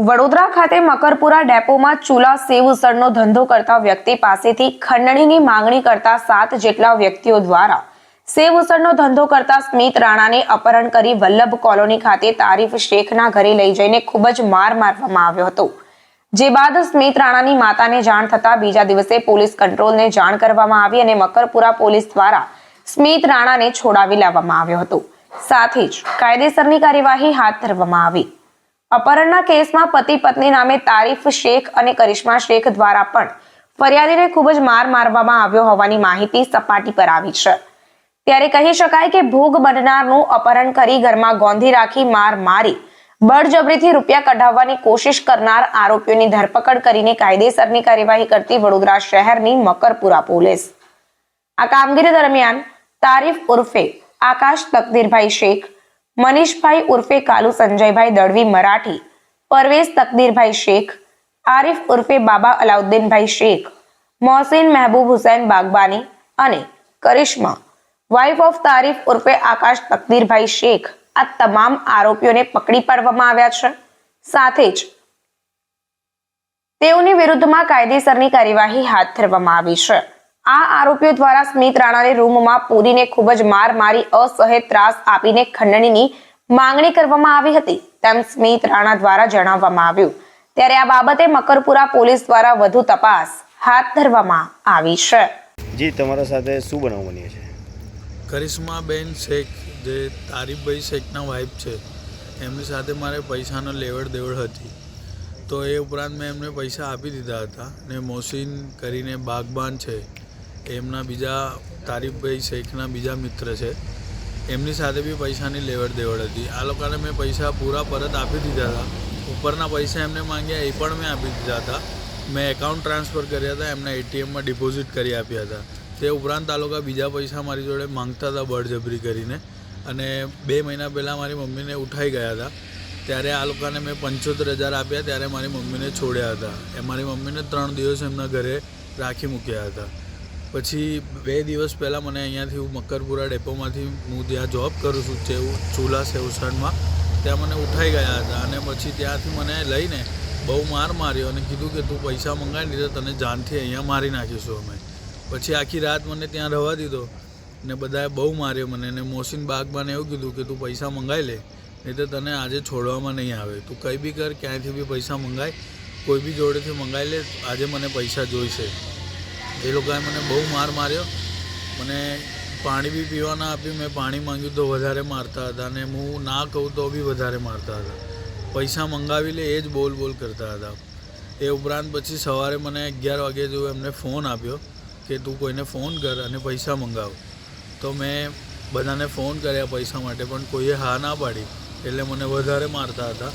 વડોદરા ખાતે મકરપુરા ડેપોમાં ચૂલા સેવ ઉસળનો ધંધો કરતા વ્યક્તિ પાસેથી ખંડણીની માંગણી કરતા સાત જેટલા વ્યક્તિઓ દ્વારા સેવ ઉસળનો ધંધો કરતા સ્મિત રાણાને અપહરણ કરી વલ્લભ કોલોની ખાતે તારીફ શેખના ઘરે લઈ જઈને ખૂબ જ માર મારવામાં આવ્યો હતો. જે બાદ સ્મિત રાણાની માતાને જાણ થતા બીજા દિવસે પોલીસ કંટ્રોલને જાણ કરવામાં આવી અને મકરપુરા પોલીસ દ્વારા સ્મિત રાણાને છોડાવી લાવવામાં આવ્યો હતો. સાથે જ કાયદેસરની કાર્યવાહી હાથ ધરવામાં આવી. અપહરણના કેસમાં પતિ પત્ની નામે તારીફ શેખ અને કરિશ્મા શેખ દ્વારા પણ ફરિયાદીને ખૂબ જ માર મારવામાં આવ્યો હોવાની માહિતી સપાટી પર આવી છે. ત્યારે કહી શકાય કે ભોગ બનનારનું અપહરણ કરી ઘરમાં ગોંધી રાખી માર મારી, બળજબરીથી રૂપિયા કઢાવવાની કોશિશ કરનાર આરોપીઓની ધરપકડ કરીને કાયદેસરની કાર્યવાહી કરતી વડોદરા શહેરની મકરપુરા પોલીસ. આ કામગીરી દરમિયાન તારીફ ઉર્ફે આકાશ તકદીરભાઈ શેખ, મનીષભાઈ ઉર્ફે કાલુ સંજયભાઈ દળવી મરાઠી પરવેશ તકદીરભાઈ શેખ, આરિફ ઉર્ફે બાબા અલાઉદ્દીનભાઈ શેખ, મોહસિન મહેબૂબ હુસૈન બાગબાની અને કરિશ્મા, વાઇફ ઓફ તારીફ ઉર્ફે આકાશ તકદીરભાઈ શેખ. આ તમામ આરોપીઓને પકડી પાડવામાં આવ્યા છે. સાથે જ તેઓની વિરુદ્ધમાં કાયદેસરની કાર્યવાહી હાથ ધરવામાં આવી છે. આ આરોપીઓ દ્વારા સ્મિત રાણાને રૂમમાં પૂરીને ખૂબ જ માર મારી અસહ્ય ત્રાસ આપીને ખંડણીની માંગણી કરવામાં આવી હતી તેમ સ્મિત રાણા દ્વારા જણાવવામાં આવ્યું. ત્યારે આ બાબતે મકરપુરા પોલીસ દ્વારા વધુ તપાસ હાથ ધરવામાં આવી છે. જી તમારા સાથે શું બનાવ બન્યો છે? કરિશ્માબેન શેખ જે તારીફભાઈ શેખના વાઇફ છે એમની સાથે મારે પૈસાનો લેવડ દેવડ હતી. તો એ ઉપરાંત મેં એમને પૈસા આપી દીધા હતા ને મોસીન કરીને બાગબાન છે એમના બીજા તારીફભાઈ શેખના બીજા મિત્ર છે. એમની સાથે બી પૈસાની લેવડ દેવડ હતી. આ લોકોને મેં પૈસા પૂરા પરત આપી દીધા હતા. ઉપરના પૈસા એમને માંગ્યા એ પણ મેં આપી દીધા હતા. મેં એકાઉન્ટ ટ્રાન્સફર કર્યા હતા, એમના એટીએમમાં ડિપોઝિટ કરી આપ્યા હતા. તે ઉપરાંત આ લોકો બીજા પૈસા મારી જોડે માંગતા હતા બળજબરી કરીને. અને બે મહિના પહેલાં મારી મમ્મીને ઉઠાઈ ગયા હતા. ત્યારે આ લોકોને મેં પંચોતેર હજાર આપ્યા, ત્યારે મારી મમ્મીને છોડ્યા હતા. એ મારી મમ્મીને ત્રણ દિવસ એમના ઘરે રાખી મૂક્યા હતા. પછી બે દિવસ પહેલાં મને અહીંયાથી હું મકરપુરા ડેપોમાંથી હું જ્યાં જોબ કરું છું ચેવ ચૂલા સેવસણમાં ત્યાં મને ઉઠાઈ ગયા હતા અને પછી ત્યાંથી મને લઈને બહુ માર માર્યો અને કીધું કે તું પૈસા મંગાવી તો તને જાનથી અહીંયા મારી નાખીશું અમે. પછી આખી રાત મને ત્યાં રહેવા દીધો ને બધાએ બહુ માર્યો મને ને મોસીન બાગબાને એવું કીધું કે તું પૈસા મંગાવી લે, નહીં તો તને આજે છોડવામાં નહીં આવે. તું કંઈ બી કર, ક્યાંયથી બી પૈસા મંગાય, કોઈ બી જોડેથી મંગાવી લે, આજે મને પૈસા જોઈશે. એ લોકોએ મને બહુ માર માર્યો. મને પાણી બી પીવા ના આપ્યું, મેં પાણી માંગ્યું તો વધારે મારતા હતા અને હું ના કહું તો બી વધારે મારતા હતા. પૈસા મંગાવી લે, એ જ બોલ બોલ કરતા હતા. એ ઉપરાંત પછી સવારે મને અગિયાર વાગે જો એમને ફોન આપ્યો કે તું કોઈને ફોન કર અને પૈસા મંગાવ. તો મેં બધાને ફોન કર્યા પૈસા માટે પણ કોઈએ હા ના પાડી એટલે મને વધારે મારતા હતા.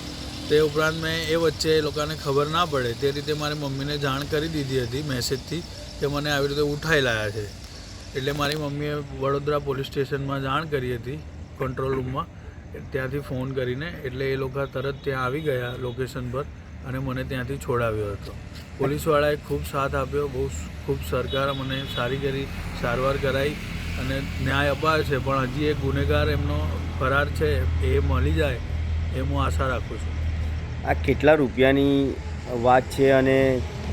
તે ઉપરાંત મેં એ વચ્ચે એ લોકોને ખબર ના પડે. તે રીતે મારી મમ્મીને જાણ કરી દીધી હતી મેસેજથી કે મને આવી રીતે ઉઠાઈ લાયા છે. એટલે મારી મમ્મીએ વડોદરા પોલીસ સ્ટેશનમાં જાણ કરી હતી, કંટ્રોલ રૂમમાં. ત્યાંથી ફોન કરીને એટલે એ લોકો તરત ત્યાં આવી ગયા લોકેશન પર અને મને ત્યાંથી છોડાવ્યો હતો. પોલીસવાળાએ ખૂબ સાથ આપ્યો, બહુ ખૂબ સરકાર મને સારી કરી, સારવાર કરાવી અને ન્યાય અપાયો છે. પણ હજી એક ગુનેગાર એમનો ફરાર છે, એ મળી જાય, એ હું આશા રાખું છું. આ કેટલા રૂપિયાની વાત છે અને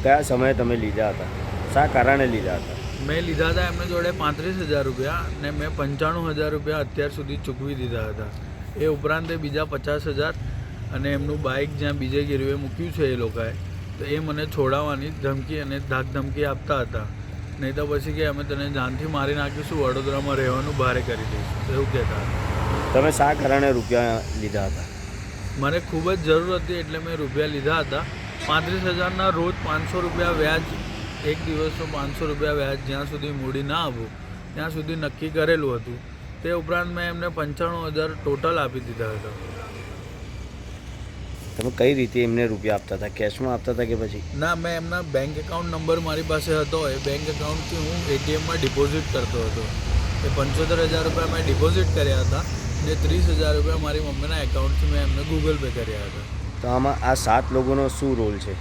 કયા સમયે તમે લીધા હતા? શા કારણે લીધા હતા? મેં લીધા હતા એમની જોડે પાંત્રીસ હજાર રૂપિયા અને મેં પંચાણું હજાર રૂપિયા અત્યાર સુધી ચૂકવી દીધા હતા. એ ઉપરાંત બીજા પચાસ હજાર અને એમનું બાઇક જ્યાં બીજે ગીરવે મૂક્યું છે એ લોકોએ તો એ મને છોડાવવાની ધમકી અને ધાક ધમકી આપતા હતા. નહીં તો પછી કે અમે તને જાનથી મારી નાખીશું વડોદરામાં રહેવાનું ભારે કરી દઈશું. એવું કહેતા હતા. તમે શા કારણે રૂપિયા લીધા હતા? મને ખૂબ જ જરૂર હતી એટલે મેં રૂપિયા લીધા હતા. પાંત્રીસ હજારના રોજ પાંચસો રૂપિયા વ્યાજ એક દિવસનો પાંચસો રૂપિયા વ્યાજ જ્યાં સુધી મૂડી ના આવું ત્યાં સુધી નક્કી કરેલું હતું. તે ઉપરાંત મેં એમને પંચાણું હજાર ટોટલ આપી દીધા હતા. તમે કઈ રીતે એમને રૂપિયા આપતા હતા? કેશમાં આપતા હતા કે પછી? ના મેં એમના બેંક એકાઉન્ટ નંબર મારી પાસે હતો. એ બેંક એકાઉન્ટથી હું એટીએમમાં ડિપોઝિટ કરતો હતો. એ પંચોતેર હજાર રૂપિયા મેં ડિપોઝિટ કર્યા હતા. ને ત્રીસ હજાર રૂપિયા મારી મમ્મીના એકાઉન્ટથી મેં એમને ગૂગલ પે કર્યા હતા. તો આમાં આ સાત લોકોનો શું રોલ છે?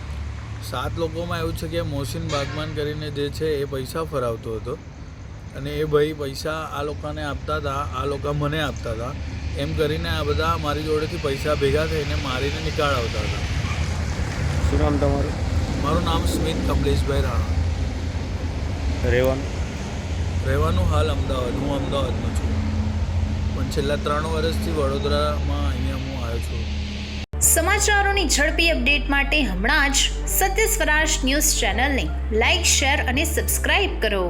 સાત લોકોમાં એવું છે કે મોહસિન બાગમાન કરીને જે છે એ પૈસા ફરાવતો હતો. અને એ ભાઈ પૈસા આ લોકોને આપતા હતા આ લોકો મને આપતા હતા. એમ કરીને આ બધા મારી જોડેથી પૈસા ભેગા થઈને મારીને નિકાળ આવતા હતા. શું નામ તમારું? મારું નામ સ્મિત કમલેશભાઈ રાણા. રહેવાનું? રહેવાનું હાલ અમદાવાદ હું અમદાવાદનો છું. પણ છેલ્લા ત્રણ વર્ષથી વડોદરામાં અહીંયા હું આવ્યો છું. સમાચારોની ઝડપી અપડેટ માટે હમણાં જ સત્ય સ્વરાજ ન્યૂઝ ચેનલને લાઇક શેર અને સબસ્ક્રાઇબ કરો.